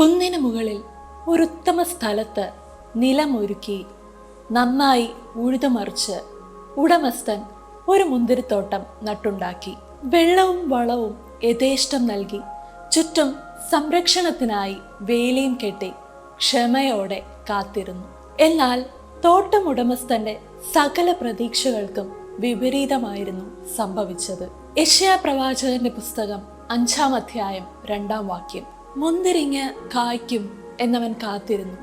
കുന്നിന് മുകളിൽ ഒരു ഉത്തമ സ്ഥലത്ത് നിലമൊരുക്കി നന്നായി ഉഴുതുമറിച്ച് ഉടമസ്ഥൻ ഒരു മുന്തിരിത്തോട്ടം നട്ടുണ്ടാക്കി. വെള്ളവും വളവും യഥേഷ്ടം നൽകി. ചുറ്റും സംരക്ഷണത്തിനായി വേലിയും കെട്ടി ക്ഷമയോടെ കാത്തിരുന്നു. എന്നാൽ തോട്ടം ഉടമസ്ഥന്റെ സകല പ്രതീക്ഷകൾക്കും വിപരീതമായിരുന്നു സംഭവിച്ചത്. യശയാ പ്രവാചകന്റെ പുസ്തകം അഞ്ചാം അധ്യായം രണ്ടാം വാക്യം. മുന്തിരിങ്ങ കായ്ക്കും എന്നവൻ കാത്തിരുന്നു.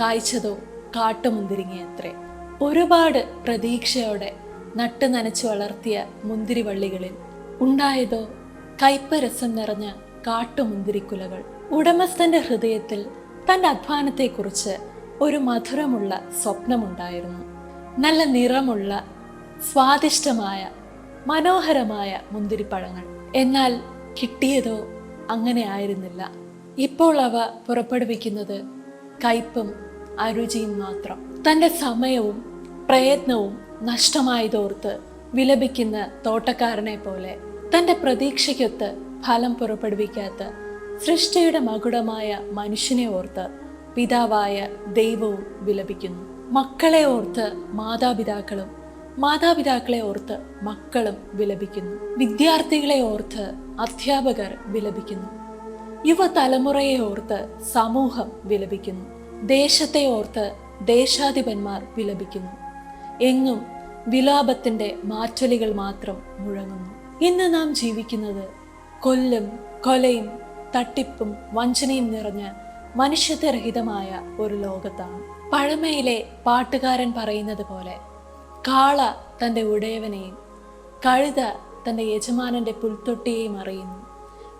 കായ്ച്ചതോ കാട്ടുമുന്തിരിങ്ങ അത്രേ. ഒരുപാട് പ്രതീക്ഷയോടെ നട്ടു നനച്ചു വളർത്തിയ മുന്തിരിവള്ളികളിൽ ഉണ്ടായതോ കയ്പരസം നിറഞ്ഞ കാട്ടുമുന്തിരിക്കുലകൾ. ഉടമസ്ഥന്റെ ഹൃദയത്തിൽ തന്റെ അധ്വാനത്തെക്കുറിച്ച് ഒരു മധുരമുള്ള സ്വപ്നമുണ്ടായിരുന്നു. നല്ല നിറമുള്ള സ്വാദിഷ്ടമായ മനോഹരമായ മുന്തിരിപ്പഴങ്ങൾ. എന്നാൽ കിട്ടിയതോ അങ്ങനെ ആയിരുന്നില്ല. ഇപ്പോൾ അവ പുറപ്പെടുവിക്കുന്നത് കയ്പും അരുചിയും മാത്രം. തന്റെ സമയവും പ്രയത്നവും നഷ്ടമായതോർത്ത് വിലപിക്കുന്ന തോട്ടക്കാരനെ പോലെ തന്റെ പ്രതീക്ഷയ്ക്കൊത്ത് ഫലം പുറപ്പെടുവിക്കാത്ത സൃഷ്ടിയുടെ മകുടമായ മനുഷ്യനെ ഓർത്ത് പിതാവായ ദൈവവും വിലപിക്കുന്നു. മക്കളെ ഓർത്ത് മാതാപിതാക്കളും മാതാപിതാക്കളെ ഓർത്ത് മക്കളും വിലപിക്കുന്നു. വിദ്യാർത്ഥികളെ ഓർത്ത് അധ്യാപകർ വിലപിക്കുന്നു. യുവതലമുറയെ ഓർത്ത് സമൂഹം വിലപിക്കുന്നു. ദേശത്തെ ഓർത്ത് ദേശാധിപന്മാർ വിലപിക്കുന്നു. എങ്ങും വിലാപത്തിന്റെ മാറ്റൊലികൾ മാത്രം മുഴങ്ങുന്നു. ഇന്ന് നാം ജീവിക്കുന്നത് കൊല്ലും കൊലയും തട്ടിപ്പും വഞ്ചനയും നിറഞ്ഞ മനുഷ്യത്വരഹിതമായ ഒരു ലോകത്താണ്. പഴമയിലെ പാട്ടുകാരൻ പറയുന്നത് പോലെ കാള തന്റെ ഉടയവനെയും കഴുത തന്റെ യജമാനന്റെ പുൽത്തൊട്ടിയെയും അറിയുന്നു.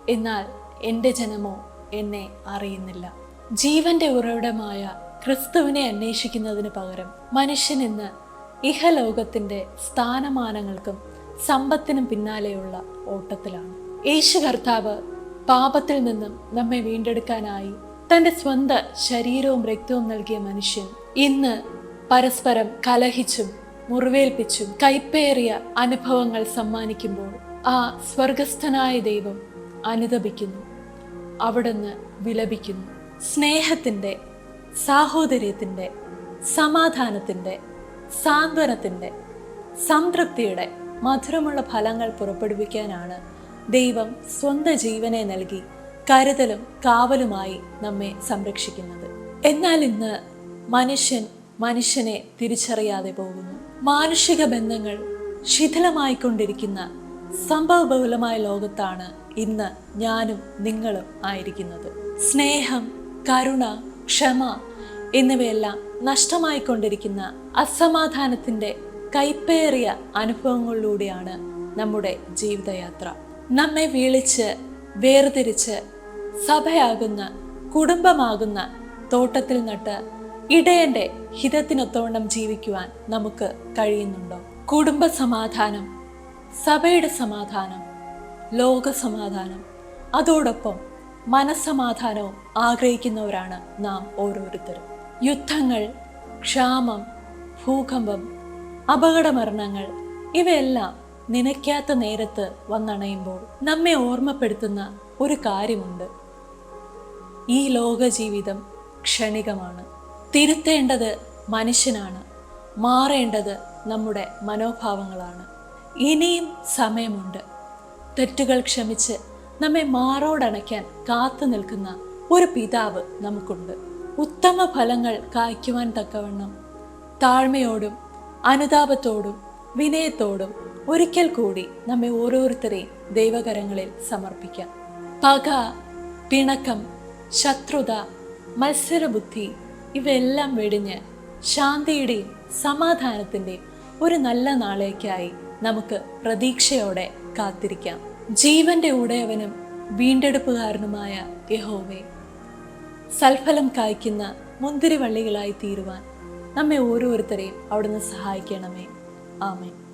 എന്നാൽ എന്റെ ജനമോ എന്നെ അറിയുന്നില്ല. ജീവന്റെ ഉറവിടമായ ക്രിസ്തുവിനെ അന്വേഷിക്കുന്നതിന് പകരം മനുഷ്യൻ ഇന്ന് ഇഹലോകത്തിന്റെ സ്ഥാനമാനങ്ങൾക്കും സമ്പത്തിനും പിന്നാലെയുള്ള ഓട്ടത്തിലാണ്. യേശു കർത്താവ് പാപത്തിൽ നിന്നും നമ്മെ വീണ്ടെടുക്കാനായി തന്റെ സ്വന്ത ശരീരവും രക്തവും നൽകിയ മനുഷ്യൻ ഇന്ന് പരസ്പരം കലഹിച്ചും മുറിവേൽപ്പിച്ചും കൈപ്പേറിയ അനുഭവങ്ങൾ സമ്മാനിക്കുമ്പോൾ ആ സ്വർഗസ്ഥനായ ദൈവം അനുദപിക്കുന്നു. അവിടുന്ന് വിലപിക്കുന്നു. സ്നേഹത്തിന്റെ സാഹോദര്യത്തിന്റെ സമാധാനത്തിന്റെ സാന്ത്വനത്തിന്റെ സംതൃപ്തിയുടെ മധുരമുള്ള ഫലങ്ങൾ പുറപ്പെടുവിക്കാനാണ് ദൈവം സ്വന്തം ജീവനെ നൽകി കരുതലും കാവലുമായി നമ്മെ സംരക്ഷിക്കുന്നത്. എന്നാൽ ഇന്ന് മനുഷ്യൻ മനുഷ്യനെ തിരിച്ചറിയാതെ പോകുന്നു. മാനുഷിക ബന്ധങ്ങൾ ശിഥിലമായിക്കൊണ്ടിരിക്കുന്ന സംഭവബഹുലമായ ലോകത്താണ് ഇന്ന് ഞാനും നിങ്ങളും ആയിരിക്കുന്നത്. സ്നേഹം കരുണ ക്ഷമ എന്നിവയെല്ലാം നഷ്ടമായിക്കൊണ്ടിരിക്കുന്ന അസമാധാനത്തിന്റെ കൈപ്പേറിയ അനുഭവങ്ങളിലൂടെയാണ് നമ്മുടെ ജീവിതയാത്ര. നമ്മെ വീളിച്ച് വേർതിരിച്ച് സഭയാകുന്ന കുടുംബമാകുന്ന തോട്ടത്തിൽ നട്ട് ഇടയന്റെ ഹിതത്തിനൊത്തോണം ജീവിക്കുവാൻ നമുക്ക് കഴിയുന്നുണ്ടോ? കുടുംബ സമാധാനം സഭയുടെ സമാധാനം ലോക സമാധാനം അതോടൊപ്പം മനസ്സമാധാനവും ആഗ്രഹിക്കുന്നവരാണ് നാം ഓരോരുത്തരും. യുദ്ധങ്ങൾ ക്ഷാമം ഭൂകമ്പം അപകടമരണങ്ങൾ ഇവയെല്ലാം നനയ്ക്കാത്ത നേരത്ത് വന്നണയുമ്പോൾ നമ്മെ ഓർമ്മപ്പെടുത്തുന്ന ഒരു കാര്യമുണ്ട്. ഈ ലോക ജീവിതം ക്ഷണികമാണ്. തിരുത്തേണ്ടത് മനുഷ്യനാണ്. മാറേണ്ടത് നമ്മുടെ മനോഭാവങ്ങളാണ്. ഇനിയും സമയമുണ്ട്. തെറ്റുകൾ ക്ഷമിച്ച് നമ്മെ മാറോടണയ്ക്കാൻ കാത്തു നിൽക്കുന്ന ഒരു പിതാവ് നമുക്കുണ്ട്. ഉത്തമ ഫലങ്ങൾ കായ്ക്കുവാൻ തക്കവണ്ണം താഴ്മയോടും അനുതാപത്തോടും വിനയത്തോടും ഒരിക്കൽ കൂടി നമ്മെ ഓരോരുത്തരെയും ദൈവകരങ്ങളിൽ സമർപ്പിക്കാം. പക പിണക്കം ശത്രുത മത്സരബുദ്ധി ഇവയെല്ലാം വെടിഞ്ഞ് ശാന്തിയുടെയും സമാധാനത്തിന്റെയും ഒരു നല്ല നാളേക്കായി നമുക്ക് പ്രതീക്ഷയോടെ കാത്തിരിക്കാം. ജീവന്റെ ഉടയവനും വീണ്ടെടുപ്പുകാരനുമായ യഹോവേ സൽഫലം കായ്ക്കുന്ന മുന്തിരിവള്ളികളായി തീരുവാൻ നമ്മെ ഓരോരുത്തരെയും അവിടുന്ന് സഹായിക്കണമേ. ആമേ